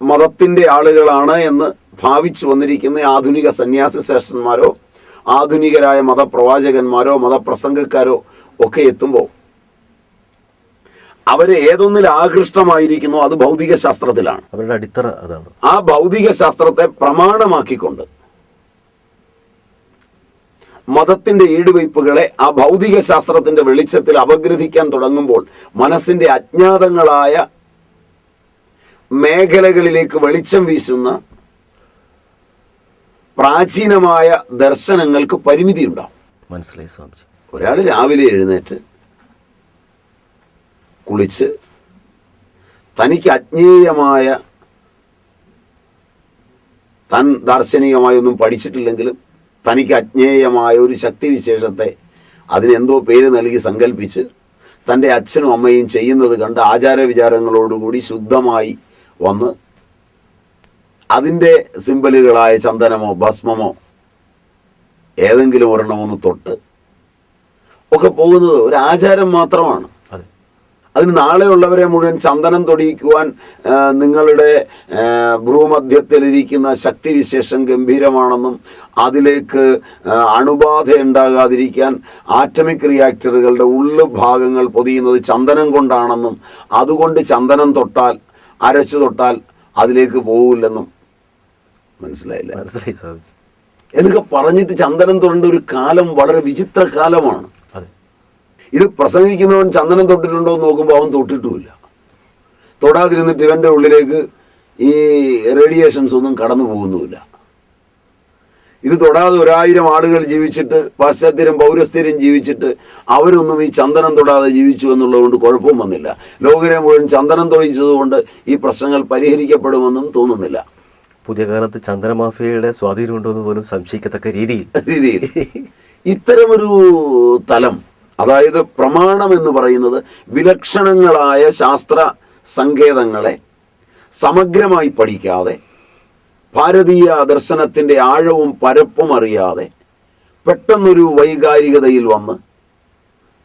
മതത്തിന്റെ ആളുകളാണ് എന്ന് ഭാവിച്ചു വന്നിരിക്കുന്ന ആധുനിക സന്യാസി ശ്രേഷ്ഠന്മാരോ ആധുനികരായ മതപ്രവാചകന്മാരോ മതപ്രസംഗക്കാരോ ഒക്കെ എത്തുമ്പോൾ അവർ ഏതൊന്നിൽ ആകൃഷ്ടമായിരിക്കുന്നു അത് ഭൗതിക ശാസ്ത്രത്തിലാണ് അവരുടെ അടിത്തറ അതാണ്. ആ ഭൗതിക ശാസ്ത്രത്തെ പ്രമാണമാക്കിക്കൊണ്ട് മതത്തിന്റെ ഈടുവയ്പ്പുകളെ ആ ഭൗതിക ശാസ്ത്രത്തിന്റെ വെളിച്ചത്തിൽ അപഗ്രഥിക്കാൻ തുടങ്ങുമ്പോൾ മനസ്സിന്റെ അജ്ഞാതങ്ങളായ മേഖലകളിലേക്ക് വെളിച്ചം വീശുന്ന പ്രാചീനമായ ദർശനങ്ങൾക്ക് പരിമിതി ഉണ്ടാവും മനസ്സിലായി സ്വാമിജി. ഒരാൾ രാവിലെ എഴുന്നേറ്റ് കുളിച്ച് തനിക്ക് അജ്ഞേയമായ തൻ ദാർശനികമായി ഒന്നും പഠിച്ചിട്ടില്ലെങ്കിലും തനിക്ക് അജ്ഞേയമായ ഒരു ശക്തിവിശേഷത്തെ അതിനെന്തോ പേര് നൽകി സങ്കല്പിച്ച് തന്റെ അച്ഛനും അമ്മയും ചെയ്യുന്നത് കണ്ട് ആചാരവിചാരങ്ങളോടുകൂടി ശുദ്ധമായി വന്ന് അതിന്റെ സിമ്പലുകളായ ചന്ദനമോ ഭസ്മമോ ഏതെങ്കിലും ഒരെണ്ണം ഒന്ന് തൊട്ട് ഒക്കെ പോകുന്നത് ഒരു ആചാരം മാത്രമാണ്. അതെ. അതിന് നാളെയുള്ളവരെ മുഴുവൻ ചന്ദനം തൊടിയിക്കുവാൻ നിങ്ങളുടെ ഭ്രൂമധ്യത്തിലിരിക്കുന്ന ശക്തിവിശേഷം ഗംഭീരമാണെന്നും അതിലേക്ക് അണുബാധ ഉണ്ടാകാതിരിക്കാൻ ആറ്റമിക് റിയാക്ടറുകളുടെ ഉള്ളു ഭാഗങ്ങൾ പൊതിയുന്നത് ചന്ദനം കൊണ്ടാണെന്നും അതുകൊണ്ട് ചന്ദനം തൊട്ടാൽ അരച്ചു തൊട്ടാൽ അതിലേക്ക് പോകില്ലെന്നും മനസ്സിലായില്ല? മനസ്സിലായി സ്വാമിജി. എന്നൊക്കെ പറഞ്ഞിട്ട് ചന്ദനം തൊടേണ്ട ഒരു കാലം വളരെ വിചിത്ര കാലമാണ്. ഇത് പ്രസംഗിക്കുന്നവൻ ചന്ദനം തൊട്ടിട്ടുണ്ടോ എന്ന് നോക്കുമ്പോൾ അവൻ തൊട്ടിട്ടുമില്ല. തൊടാതിരുന്നിട്ട് ഇവന്റെ ഉള്ളിലേക്ക് ഈ റേഡിയേഷൻസ് ഒന്നും കടന്നു പോകുന്നുമില്ല. ഇത് തൊടാതെ ഒരായിരം ആളുകൾ ജീവിച്ചിട്ട് പാശ്ചാത്യരും പൗരസ്ഥരും ജീവിച്ചിട്ട് അവരൊന്നും ഈ ചന്ദനം തൊടാതെ ജീവിച്ചു എന്നുള്ളതുകൊണ്ട് കുഴപ്പവും വന്നില്ല. ലോകരെ മുഴുവൻ ചന്ദനം തൊഴിച്ചതുകൊണ്ട് ഈ പ്രശ്നങ്ങൾ പരിഹരിക്കപ്പെടുമെന്നും തോന്നുന്നില്ല. പുതിയ കാലത്ത് ചന്ദനമാഫിയയുടെ സ്വാധീനം ഉണ്ടെന്ന് പോലും സംശയിക്കത്തക്ക രീതിയിൽ. രീതിയിൽ. ഇത്തരമൊരു തലം അതായത് പ്രമാണം എന്ന് പറയുന്നത് വിലക്ഷണങ്ങളായ ശാസ്ത്ര സങ്കേതങ്ങളെ സമഗ്രമായി പഠിക്കാതെ ഭാരതീയ ദർശനത്തിന്റെ ആഴവും പരപ്പും അറിയാതെ പെട്ടെന്നൊരു വൈകാരികതയിൽ വന്ന്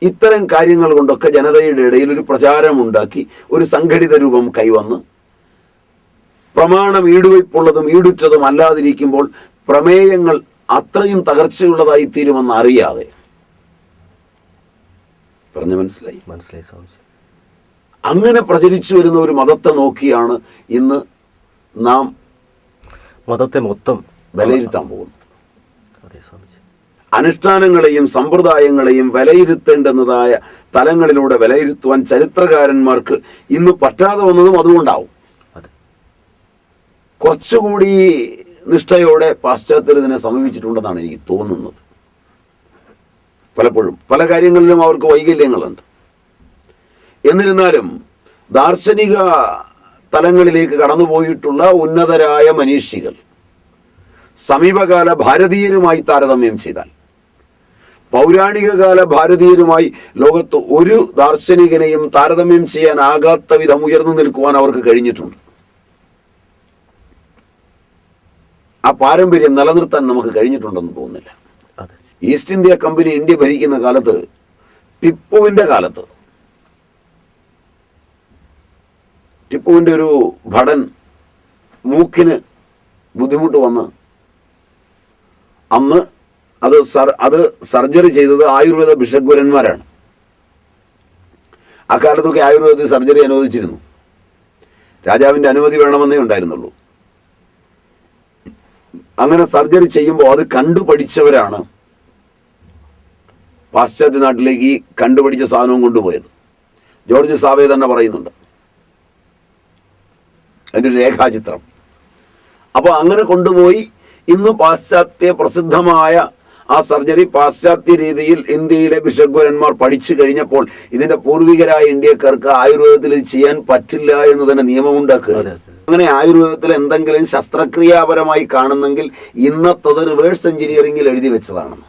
ഇത്തരം കാര്യങ്ങൾ കൊണ്ടൊക്കെ ജനതയുടെ ഇടയിൽ ഒരു പ്രചാരമുണ്ടാക്കി ഒരു സംഘടിത രൂപം കൈവന്ന് പ്രമാണം ഈടുവയ്പുള്ളതും ഈടുറ്റതും അല്ലാതിരിക്കുമ്പോൾ പ്രമേയങ്ങൾ അത്രയും തകർച്ചയുള്ളതായി തീരുമെന്ന് അറിയാതെ. പറഞ്ഞു മനസ്സിലായി? മനസ്സിലായി അങ്ങനെ പ്രചരിച്ചു വരുന്ന ഒരു മതത്തെ നോക്കിയാണ് ഇന്ന് നാം മതത്തെ മൊത്തം വിലയിരുത്താൻ പോകുന്നത് അനുഷ്ഠാനങ്ങളെയും സമ്പ്രദായങ്ങളെയും വിലയിരുത്തേണ്ടുന്നതായ തലങ്ങളിലൂടെ വിലയിരുത്തുവാൻ ചരിത്രകാരന്മാർക്ക് ഇന്ന് പറ്റാതെ വന്നതും അതുകൊണ്ടാവും. അതെ. കുറച്ചുകൂടി നിഷ്ഠയോടെ പാശ്ചാത്യർ ഇതിനെ സമീപിച്ചിട്ടുണ്ടെന്നാണ് എനിക്ക് തോന്നുന്നത്. പലപ്പോഴും പല കാര്യങ്ങളിലും അവർക്ക് വൈകല്യങ്ങളുണ്ട്. എന്നിരുന്നാലും ദാർശനിക തലങ്ങളിലേക്ക് കടന്നുപോയിട്ടുള്ള ഉന്നതരായ മനീഷികൾ സമീപകാല ഭാരതീയരുമായി താരതമ്യം ചെയ്താൽ പൗരാണിക കാല ഭാരതീയരുമായി ലോകത്ത് ഒരു ദാർശനികനെയും താരതമ്യം ചെയ്യാനാകാത്ത വിധം ഉയർന്നു നിൽക്കുവാൻ അവർക്ക് കഴിഞ്ഞിട്ടുണ്ട്. ആ പാരമ്പര്യം നിലനിർത്താൻ നമുക്ക് കഴിഞ്ഞിട്ടുണ്ടെന്ന് തോന്നുന്നില്ല. ഈസ്റ്റ് ഇന്ത്യ കമ്പനി ഇന്ത്യ ഭരിക്കുന്ന കാലത്ത് ടിപ്പുവിന്റെ കാലത്ത് ടിപ്പുവിന്റെ ഒരു ഭടൻ മൂക്കിന് ബുദ്ധിമുട്ട് വന്ന് അന്ന് അത് സർ അത് സർജറി ചെയ്തത് ആയുർവേദ ഭിഷഗ്വരന്മാരാണ്. അക്കാലത്തൊക്കെ ആയുർവേദത്തിൽ സർജറി അനുവദിച്ചിരുന്നു. രാജാവിന്റെ അനുമതി വേണമെന്നേ ഉണ്ടായിരുന്നുള്ളൂ. അങ്ങനെ സർജറി ചെയ്യുമ്പോൾ അത് കണ്ടുപഠിച്ചവരാണ് പാശ്ചാത്യ നാട്ടിലേക്ക് ഈ കണ്ടുപിടിച്ച സാധനവും കൊണ്ടുപോയത്. ജോർജ് സാവേ തന്നെ പറയുന്നുണ്ട് അതിന്റെ ഒരു രേഖാചിത്രം. അപ്പോൾ അങ്ങനെ കൊണ്ടുപോയി ഇന്ന് പാശ്ചാത്യ പ്രസിദ്ധമായ ആ സർജറി പാശ്ചാത്യ രീതിയിൽ ഇന്ത്യയിലെ ബിഷഗ്വരന്മാർ പഠിച്ചു കഴിഞ്ഞപ്പോൾ ഇതിന്റെ പൂർവികരായ ഇന്ത്യക്കാർക്ക് ആയുർവേദത്തിൽ ഇത് ചെയ്യാൻ പറ്റില്ല എന്ന് തന്നെ നിയമമുണ്ടാക്കുക. അങ്ങനെ ആയുർവേദത്തിൽ എന്തെങ്കിലും ശസ്ത്രക്രിയാപരമായി കാണുന്നെങ്കിൽ ഇന്നത്തത് റിവേഴ്സ് എഞ്ചിനീയറിംഗിൽ എഴുതി വെച്ചതാണെന്ന്.